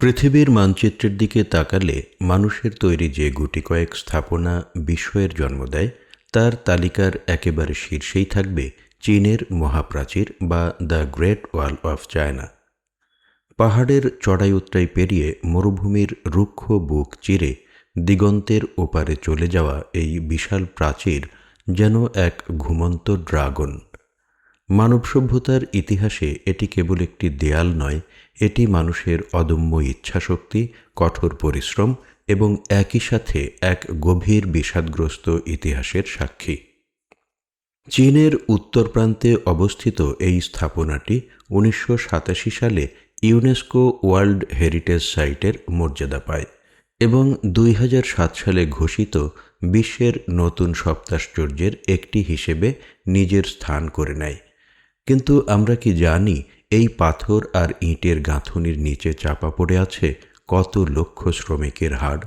পৃথিবীর মানচিত্রের দিকে তাকালে মানুষের তৈরি যে গুটি কয়েক স্থাপনা বিস্ময়ের জন্ম দেয়, তার তালিকার একেবারে শীর্ষেই থাকবে চীনের মহাপ্রাচীর বা the great wall of China. পাহাড়ের চড়াই উত্তরাই পেরিয়ে মরুভূমির রুক্ষ বুক চিরে দিগন্তের ওপারে চলে যাওয়া এই বিশাল প্রাচীর যেন এক ঘুমন্ত ড্রাগন। মানব সভ্যতার ইতিহাসে এটি কেবল একটি দেয়াল নয়, এটি মানুষের অদম্য ইচ্ছাশক্তি, কঠোর পরিশ্রম এবং একই সাথে এক গভীর বিষাদগ্রস্ত ইতিহাসের সাক্ষী। চীনের উত্তর প্রান্তে অবস্থিত এই স্থাপনাটি উনিশশো সাতাশি সালে ইউনেস্কো ওয়ার্ল্ড হেরিটেজ সাইটের মর্যাদা পায় এবং দুই হাজার সাত সালে ঘোষিত বিশ্বের নতুন সপ্তাশ্চর্যের একটি হিসেবে নিজের স্থান করে নেয়। কিন্তু আমরা কি জানি এই পাথর আর ইঁটের গাঁথনির নিচে চাপা পড়ে আছে কত লক্ষ শ্রমিকের হাড়?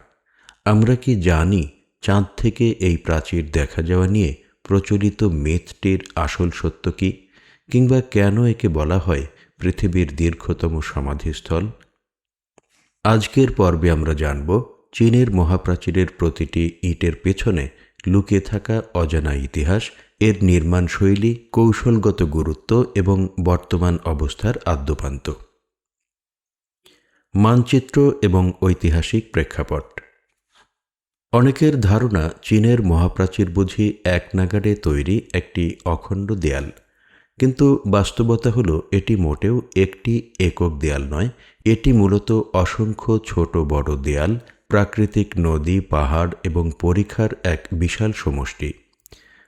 আমরা কি জানি চাঁদ থেকে এই প্রাচীর দেখা যাওয়া নিয়ে প্রচলিত মেথটির আসল সত্য কি? কিংবা কেন একে বলা হয় পৃথিবীর দীর্ঘতম সমাধিস্থল? আজকের পর্বে আমরা জানব চীনের মহাপ্রাচীরের প্রতিটি ইটের পেছনে লুকিয়ে থাকা অজানা ইতিহাস এর নির্মাণ শৈলী কৌশলগত গুরুত্ব এবং বর্তমান অবস্থার আদ্যপান্ত। মানচিত্র এবং ঐতিহাসিক প্রেক্ষাপট। অনেকের ধারণা চীনের মহাপ্রাচীর বুঝি এক নাগাড়ে তৈরি একটি অখণ্ড দেয়াল। কিন্তু বাস্তবতা হল এটি মোটেও একটি একক দেয়াল নয়, এটি মূলত অসংখ্য ছোট বড় দেয়াল, প্রাকৃতিক নদী, পাহাড় এবং পরীক্ষার এক বিশাল সমষ্টি।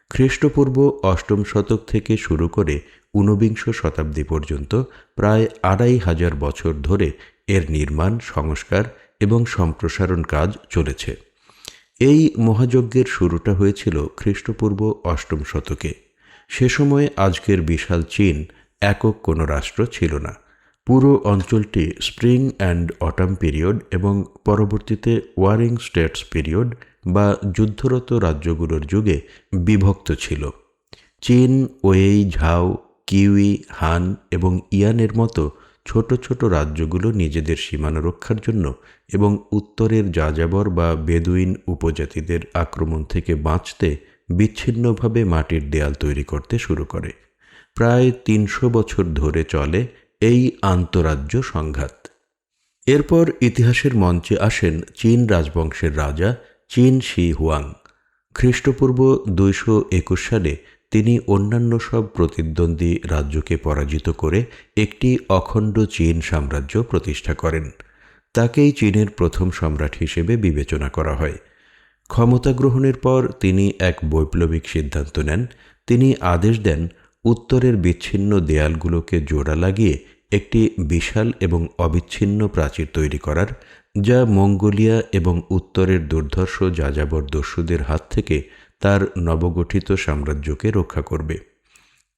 খ্রিস্টপূর্ব অষ্টম শতক থেকে শুরু করে ঊনবিংশ শতাব্দী পর্যন্ত প্রায় আড়াই হাজার বছর ধরে এর নির্মাণ, সংস্কার এবং সম্প্রসারণ কাজ চলেছে। এই মহাযজ্ঞের শুরুটা হয়েছিল খ্রিস্টপূর্ব অষ্টম শতকে। সে সময় আজকের বিশাল চীন একক কোনো রাষ্ট্র ছিল না। পুরো অঞ্চলটি স্প্রিং অ্যান্ড অটাম পিরিয়ড এবং পরবর্তীতে ওয়ারিং স্টেটস পিরিয়ড বা যুদ্ধরত রাজ্যগুলোর যুগে বিভক্ত ছিল। চীন, ওয়েই, ঝাও, কিউই, হান এবং ইয়ানের মতো ছোট ছোট রাজ্যগুলো নিজেদের সীমানা রক্ষার জন্য এবং উত্তরের যাযাবর বা বেদুইন উপজাতিদের আক্রমণ থেকে বাঁচতে বিচ্ছিন্নভাবে মাটির দেয়াল তৈরি করতে শুরু করে। প্রায় তিনশো বছর ধরে চলে এই আন্তরাজ্য সংঘাত। এরপর ইতিহাসের মঞ্চে আসেন চীন রাজবংশের রাজা চীন শি হুয়াং। খ্রিস্টপূর্ব দুইশো একুশ সালে তিনি অন্যান্য সব প্রতিদ্বন্দ্বী রাজ্যকে পরাজিত করে একটি অখণ্ড চীন সাম্রাজ্য প্রতিষ্ঠা করেন। তাকেই চীনের প্রথম সম্রাট হিসেবে বিবেচনা করা হয়। ক্ষমতা গ্রহণের পর তিনি এক বৈপ্লবিক সিদ্ধান্ত নেন। তিনি আদেশ দেন, উত্তরের বিচ্ছিন্ন দেয়ালগুলোকে জোড়া লাগিয়ে একটি বিশাল এবং অবিচ্ছিন্ন প্রাচীর তৈরি করার। যা মঙ্গোলিয়া এবং উত্তরের দুর্ধর্ষ যাযাবর দস্যুদের হাত থেকে তার নবগঠিত সাম্রাজ্যকে রক্ষা করবে।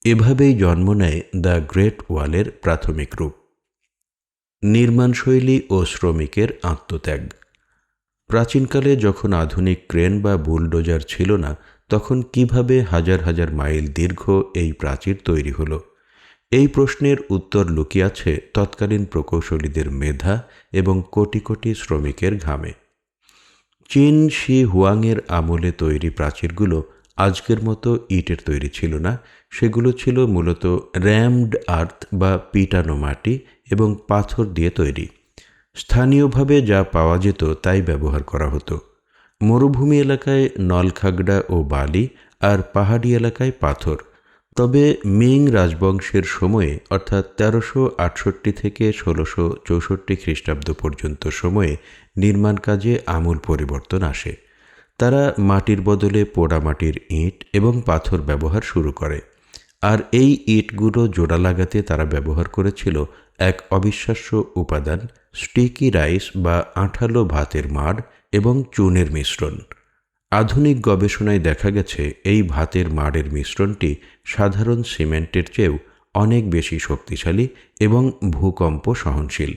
এভাবেই জন্ম নেয় দ্য গ্রেট ওয়ালের প্রাথমিক রূপ। নির্মাণশৈলী ও শ্রমিকের আত্মত্যাগ। প্রাচীনকালে যখন আধুনিক ক্রেন বা বুলডোজার ছিল না, তখন কীভাবে হাজার হাজার মাইল দীর্ঘ এই প্রাচীর তৈরি হলো? এই প্রশ্নের উত্তর লুকিয়ে আছে তৎকালীন প্রকৌশলীদের মেধা এবং কোটি কোটি শ্রমিকের ঘামে। চীন শি হুয়াংয়ের আমলে তৈরি প্রাচীরগুলো আজকের মতো ইটের তৈরি ছিল না। সেগুলো ছিল মূলত র্যামড আর্থ বা পিটানো মাটি এবং পাথর দিয়ে তৈরি। স্থানীয়ভাবে যা পাওয়া যেত তাই ব্যবহার করা হতো। মরুভূমি এলাকায় নলখাগড়া ও বালি আর পাহাড়ি এলাকায় পাথর। তবে মিং রাজবংশের সময়ে, অর্থাৎ তেরোশো আটষট্টি থেকে ষোলোশো চৌষট্টি খ্রিস্টাব্দ পর্যন্ত সময়ে, নির্মাণ কাজে আমূল পরিবর্তন আসে। তারা মাটির বদলে পোড়ামাটির ইট এবং পাথর ব্যবহার শুরু করে। আর এই ইটগুলো জোড়া লাগাতে তারা ব্যবহার করেছিল এক অবিশ্বাস্য উপাদান, স্টিকি রাইস বা আঠালো ভাতের মাড় এবং চুনের মিশ্রণ। আধুনিক গবেষণায় দেখা গেছে, এই ভাতের মাড়ের মিশ্রণটি সাধারণ সিমেন্টের চেয়েও অনেক বেশি শক্তিশালী এবং ভূকম্প সহনশীল।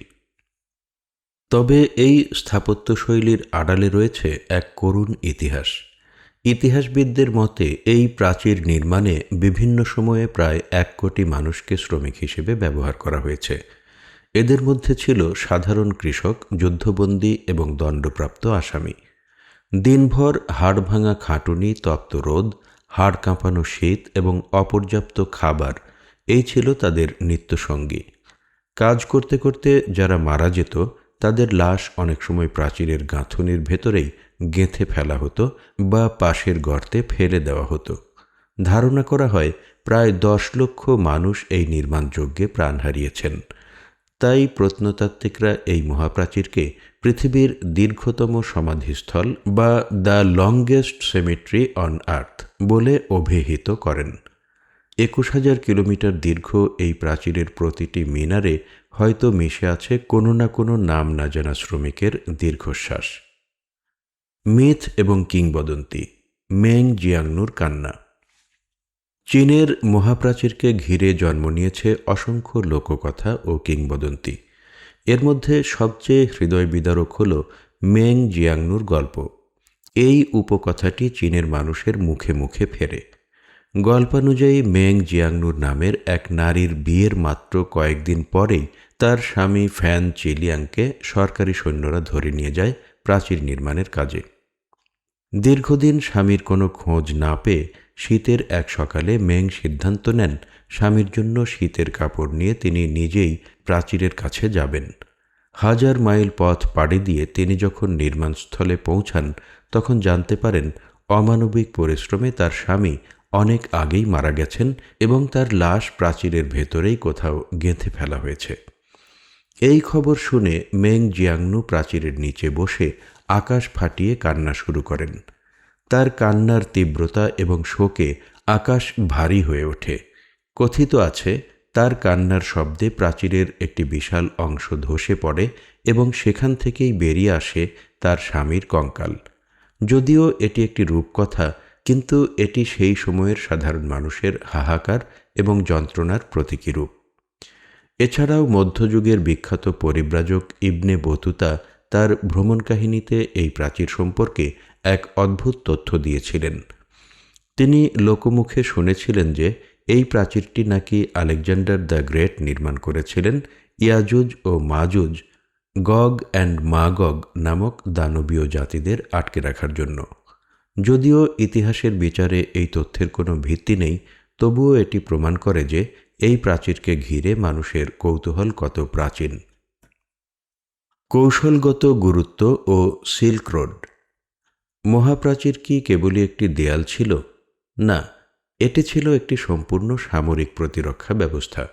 তবে এই স্থাপত্যশৈলীর আড়ালে রয়েছে এক করুণ ইতিহাস। ইতিহাসবিদদের মতে, এই প্রাচীর নির্মাণে বিভিন্ন সময়ে প্রায় এক কোটি মানুষকে শ্রমিক হিসেবে ব্যবহার করা হয়েছে। এদের মধ্যে ছিল সাধারণ কৃষক, যুদ্ধবন্দী এবং দণ্ডপ্রাপ্ত আসামি। দিনভর হাড় ভাঙা খাটুনি, তপ্ত রোদ, হাড় কাঁপানো শীত এবং অপর্যাপ্ত খাবার, এই ছিল তাদের নিত্যসঙ্গী। কাজ করতে করতে যারা মারা যেত, তাদের লাশ অনেক সময় প্রাচীরের গাঁথুনির ভেতরেই গেঁথে ফেলা হতো বা পাশের গর্তে ফেলে দেওয়া হতো। ধারণা করা হয়, প্রায় দশ লক্ষ মানুষ এই নির্মাণযজ্ঞে প্রাণ হারিয়েছেন। তাই প্রত্নতাত্ত্বিকরা এই মহাপ্রাচীরকে পৃথিবীর দীর্ঘতম সমাধিস্থল বা the longest cemetery on earth বলে অভিহিত করেন। একুশ হাজার কিলোমিটার দীর্ঘ এই প্রাচীরের প্রতিটি মিনারে হয়তো মিশে আছে কোনো না কোনো নাম না জানা শ্রমিকের দীর্ঘশ্বাস। মিথ এবং কিংবদন্তি, মেং জিয়াংনুর কান্না। চীনের মহাপ্রাচীরকে ঘিরে জন্ম নিয়েছে অসংখ্য লোককথা ও কিংবদন্তি। এর মধ্যে সবচেয়ে হৃদয় বিদারক হল মেং জিয়াংনুর গল্প। এই উপকথাটি চীনের মানুষের মুখে মুখে ফেরে। গল্পানুযায়ী মেং জিয়াংনুর নামের এক নারীর বিয়ের মাত্র কয়েকদিন পরেই তার স্বামী ফ্যান চিলিয়াংকে সরকারি সৈন্যরা ধরে নিয়ে যায় প্রাচীর নির্মাণের কাজে। দীর্ঘদিন স্বামীর কোনো খোঁজ না পেয়ে শীতের এক সকালে মেং সিদ্ধান্ত নেন স্বামীর জন্য শীতের কাপড় নিয়ে তিনি নিজেই প্রাচীরের কাছে যাবেন। হাজার মাইল পথ পাড়ি দিয়ে তিনি যখন নির্মাণস্থলে পৌঁছান, তখন জানতে পারেন অমানবিক পরিশ্রমে তার স্বামী অনেক আগেই মারা গেছেন এবং তার লাশ প্রাচীরের ভেতরেই কোথাও গেঁথে ফেলা হয়েছে। এই খবর শুনে মেং জিয়াংনু প্রাচীরের নিচে বসে আকাশ ফাটিয়ে কান্না শুরু করেন। তার কান্নার তীব্রতা এবং শোকে আকাশ ভারী হয়ে ওঠে। কথিত আছে, তার কান্নার শব্দে প্রাচীরের একটি বিশাল অংশ ধসে পড়ে এবং সেখান থেকেই বেরিয়ে আসে তার স্বামীর কঙ্কাল। যদিও এটি একটি রূপকথা, কিন্তু এটি সেই সময়ের সাধারণ মানুষের হাহাকার এবং যন্ত্রণার প্রতীকী রূপ। এছাড়াও মধ্যযুগের বিখ্যাত পরিব্রাজক ইবনে বতুতা তার ভ্রমণ কাহিনীতে এই প্রাচীর সম্পর্কে এক অদ্ভুত তথ্য দিয়েছিলেন। তিনি লোকমুখে শুনেছিলেন যে, এই প্রাচীরটি নাকি আলেকজান্ডার দ্য গ্রেট নির্মাণ করেছিলেন ইয়াজুজ ও মাজুজ, গগ অ্যান্ড মাগগ নামক দানবীয় জাতিদের আটকে রাখার জন্য। যদিও ইতিহাসের বিচারে এই তথ্যের কোনো ভিত্তি নেই, তবুও এটি প্রমাণ করে যে, এই প্রাচীরকে ঘিরে মানুষের কৌতূহল কত প্রাচীন। কৌশলগত গুরুত্ব ও সিল্ক রোড মহাপ্রাচীর কি কেবলই একটি দেয়াল ছিল? না, এটি ছিল একটি সম্পূর্ণ সামরিক প্রতিরক্ষা ব্যবস্থা।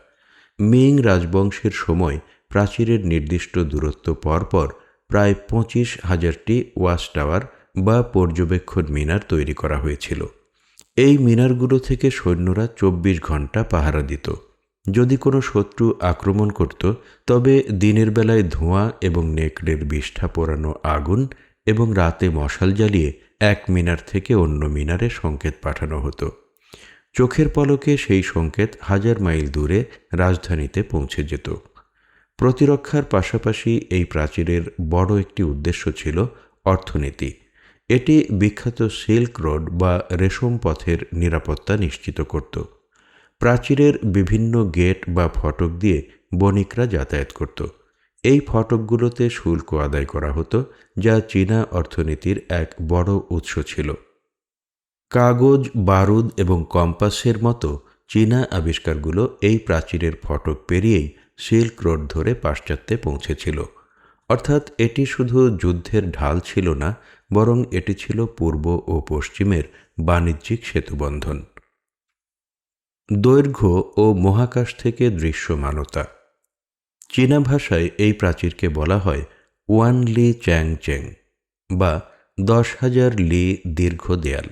মিং রাজবংশের সময় প্রাচীরের নির্দিষ্ট দূরত্ব পরপর প্রায় পঁচিশ হাজারটি ওয়াশ টাওয়ার বা পর্যবেক্ষণ মিনার তৈরি করা হয়েছিল। এই মিনারগুলো থেকে সৈন্যরা চব্বিশ ঘণ্টা পাহারা দিত। যদি কোনো শত্রু আক্রমণ করত, তবে দিনের বেলায় ধোঁয়া এবং নেকড়ের বিষ্ঠা পোড়ানো আগুন এবং রাতে মশাল জ্বালিয়ে এক মিনার থেকে অন্য মিনারে সংকেত পাঠানো হতো। চোখের পলকে সেই সংকেত হাজার মাইল দূরে রাজধানীতে পৌঁছে যেত। প্রতিরক্ষার পাশাপাশি এই প্রাচীরের বড় একটি উদ্দেশ্য ছিল অর্থনীতি। এটি বিখ্যাত সিল্ক রোড বা রেশম পথের নিরাপত্তা নিশ্চিত করত। প্রাচীরের বিভিন্ন গেট বা ফটক দিয়ে বণিকরা যাতায়াত করত। এই ফটকগুলোতে শুল্ক আদায় করা হতো, যা চীনা অর্থনীতির এক বড় উৎস ছিল। কাগজ, বারুদ এবং কম্পাসের মতো চীনা আবিষ্কারগুলো এই প্রাচীরের ফটক পেরিয়েই সিল্ক রোড ধরে পাশ্চাত্যে পৌঁছেছিল। অর্থাৎ এটি শুধু যুদ্ধের ঢাল ছিল না, বরং এটি ছিল পূর্ব ও পশ্চিমের বাণিজ্যিক সেতুবন্ধন। দৈর্ঘ্য ও মহাকাশ থেকে দৃশ্যমানতা। চীনা ভাষায় এই প্রাচীরকে বলা হয় ওয়ান লি চ্যাং চেং বা দশ হাজার লি দীর্ঘ দেয়াল।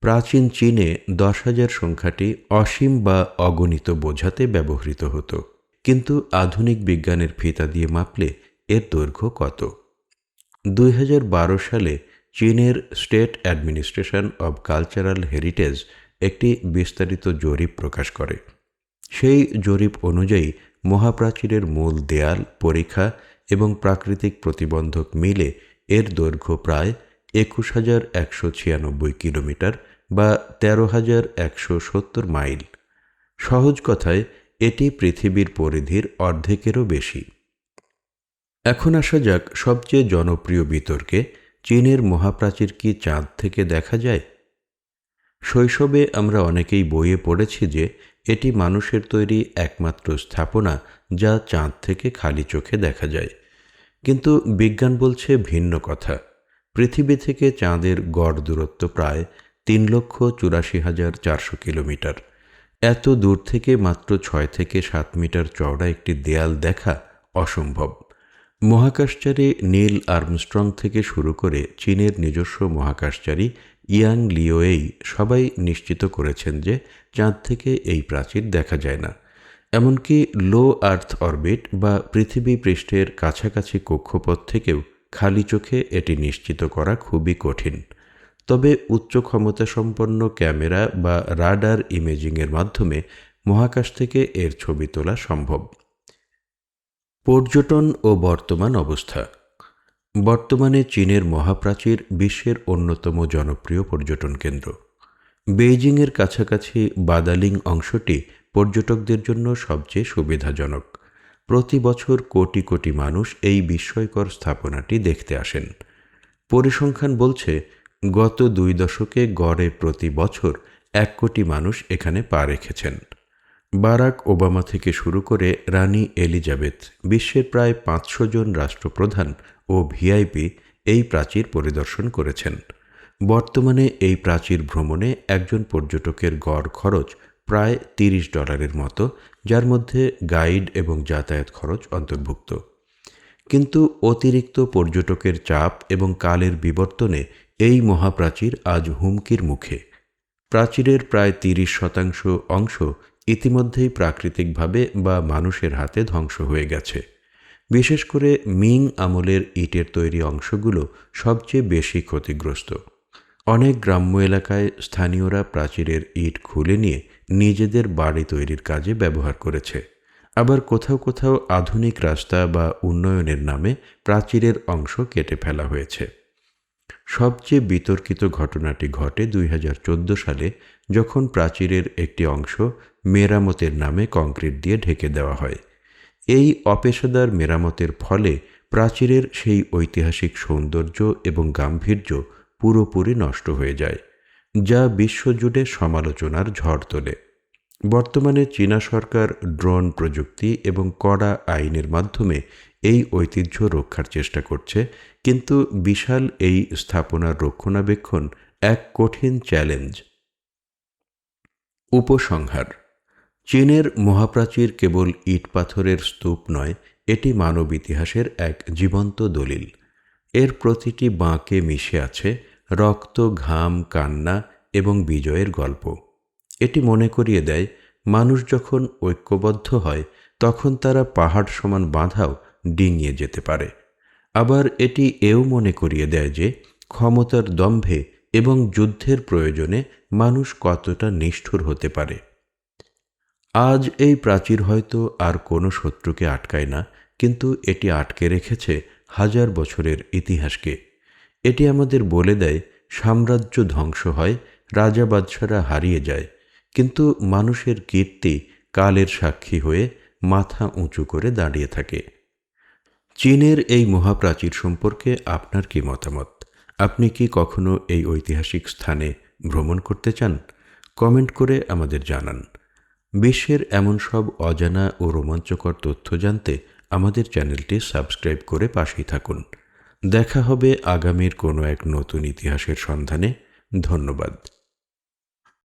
প্রাচীন চীনে দশ হাজার সংখ্যাটি অসীম বা অগণিত বোঝাতে ব্যবহৃত হতো। কিন্তু আধুনিক বিজ্ঞানের ফিতা দিয়ে মাপলে এর দৈর্ঘ্য কত? দুই হাজার বারো সালে চীনের state administration of cultural heritage একটি বিস্তারিত জরিপ প্রকাশ করে। সেই জরিপ অনুযায়ী মহাপ্রাচীরের মূল দেয়াল, পরীক্ষা এবং প্রাকৃতিক প্রতিবন্ধক মিলে এর দৈর্ঘ্য প্রায় একুশ হাজার একশো ছিয়ানব্বই কিলোমিটার বা তেরো হাজার একশো সত্তর মাইল। সহজ কথায়, এটি পৃথিবীর পরিধির অর্ধেকেরও বেশি। এখন আসা যাক সবচেয়ে জনপ্রিয় বিতর্কে, চীনের মহাপ্রাচীর কি চাঁদ থেকে দেখা যায়? শৈশবে আমরা অনেকেই বইয়ে পড়েছি যে এটি মানুষের তৈরি একমাত্র স্থাপনা যা চাঁদ থেকে খালি চোখে দেখা যায়। কিন্তু বিজ্ঞান বলছে ভিন্ন কথা। পৃথিবী থেকে চাঁদের গড় দূরত্ব প্রায় তিন লক্ষ চুরাশি হাজার চারশো কিলোমিটার। এত দূর থেকে মাত্র ছয় থেকে সাত মিটার চওড়া একটি দেয়াল দেখা অসম্ভব। মহাকাশচারী নীল আর্মস্ট্রং থেকে শুরু করে চীনের নিজস্ব মহাকাশচারী ইয়াং লিওয়েই সবাই নিশ্চিত করেছেন যে চাঁদ থেকে এই প্রাচীর দেখা যায় না। এমনকি লো আর্থ অরবিট বা পৃথিবী পৃষ্ঠের কাছাকাছি কক্ষপথ থেকেও খালি চোখে এটি নিশ্চিত করা খুবই কঠিন। তবে উচ্চ ক্ষমতা সম্পন্ন ক্যামেরা বা রাডার ইমেজিংয়ের মাধ্যমে মহাকাশ থেকে এর ছবি তোলা সম্ভব। পর্যটন ও বর্তমান অবস্থা। বর্তমানে চীনের মহাপ্রাচীর বিশ্বের অন্যতম জনপ্রিয় পর্যটন কেন্দ্র। বেইজিংয়ের কাছাকাছি বাদালিং অংশটি পর্যটকদের জন্য সবচেয়ে সুবিধাজনক। প্রতি বছর কোটি কোটি মানুষ এই বিস্ময়কর স্থাপনাটি দেখতে আসেন। পরিসংখ্যান বলছে, গত দুই দশকে গড়ে প্রতি বছর এক কোটি মানুষ এখানে পা রেখেছেন। বারাক ওবামা থেকে শুরু করে রানী এলিজাবেথ, বিশ্বের প্রায় পাঁচশো জন রাষ্ট্রপ্রধান ও ভিআইপি এই প্রাচীর পরিদর্শন করেছেন। বর্তমানে এই প্রাচীর ভ্রমণে একজন পর্যটকের গড় খরচ প্রায় তিরিশ ডলারের মতো, যার মধ্যে গাইড এবং যাতায়াত খরচ অন্তর্ভুক্ত। কিন্তু অতিরিক্ত পর্যটকের চাপ এবং কালের বিবর্তনে এই মহাপ্রাচীর আজ হুমকির মুখে। প্রাচীরের প্রায় তিরিশ শতাংশ অংশ ইতিমধ্যেই প্রাকৃতিকভাবে বা মানুষের হাতে ধ্বংস হয়ে গেছে। বিশেষ করে মিং আমলের ইটের তৈরি অংশগুলো সবচেয়ে বেশি ক্ষতিগ্রস্ত। অনেক গ্রাম্য এলাকায় স্থানীয়রা প্রাচীরের ইট খুলে নিয়ে নিজেদের বাড়ি তৈরির কাজে ব্যবহার করেছে। আবার কোথাও কোথাও আধুনিক রাস্তা বা উন্নয়নের নামে প্রাচীরের অংশ কেটে ফেলা হয়েছে। সবচেয়ে বিতর্কিত ঘটনাটি ঘটে দুই হাজার চোদ্দ সালে যখন প্রাচীরের একটি অংশ মেরামতের নামে কংক্রিট দিয়ে ঢেকে দেওয়া হয়। এই অপেশাদার মেরামতের ফলে প্রাচীরের সেই ঐতিহাসিক সৌন্দর্য এবং গাম্ভীর্য পুরোপুরি নষ্ট হয়ে যায়, যা বিশ্বজুড়ে সমালোচনার ঝড় তোলে। বর্তমানে চীনা সরকার ড্রোন প্রযুক্তি এবং কড়া আইনের মাধ্যমে এই ঐতিহ্য রক্ষার চেষ্টা করছে, কিন্তু বিশাল এই স্থাপনার রক্ষণাবেক্ষণ এক কঠিন চ্যালেঞ্জ। উপসংহার। চীনের মহাপ্রাচীর কেবল ইট পাথরের স্তূপ নয়, এটি মানব ইতিহাসের এক জীবন্ত দলিল। এর প্রতিটি বাঁকে মিশে আছে রক্ত, ঘাম, কান্না এবং বিজয়ের গল্প। এটি মনে করিয়ে দেয়, মানুষ যখন ঐক্যবদ্ধ হয়, তখন তারা পাহাড় সমান বাঁধাও ডিঙিয়ে যেতে পারে। আবার এটি এও মনে করিয়ে দেয় যে, ক্ষমতার দম্ভে এবং যুদ্ধের প্রয়োজনে মানুষ কতটা নিষ্ঠুর হতে পারে। আজ এই প্রাচীর হয়তো আর কোনো শত্রুকে আটকায় না, কিন্তু এটি আটকে রেখেছে হাজার বছরের ইতিহাসকে। এটি আমাদের বলে দেয়, সাম্রাজ্য ধ্বংস হয়, রাজা বাদশারা হারিয়ে যায়, কিন্তু মানুষের কীর্তি কালের সাক্ষী হয়ে মাথা উঁচু করে দাঁড়িয়ে থাকে। চীনের এই মহাপ্রাচীর সম্পর্কে আপনার কি মতামত? আপনি কি কখনো এই ঐতিহাসিক স্থানে ভ্রমণ করতে চান? কমেন্ট করে আমাদের জানান। বিশ্বের এমন সব অজানা ও রোমাঞ্চকর তথ্য জানতে আমাদের চ্যানেলটি সাবস্ক্রাইব করে পাশেই থাকুন। দেখা হবে আগামীর কোনো এক নতুন ইতিহাসের সন্ধানে। ধন্যবাদ।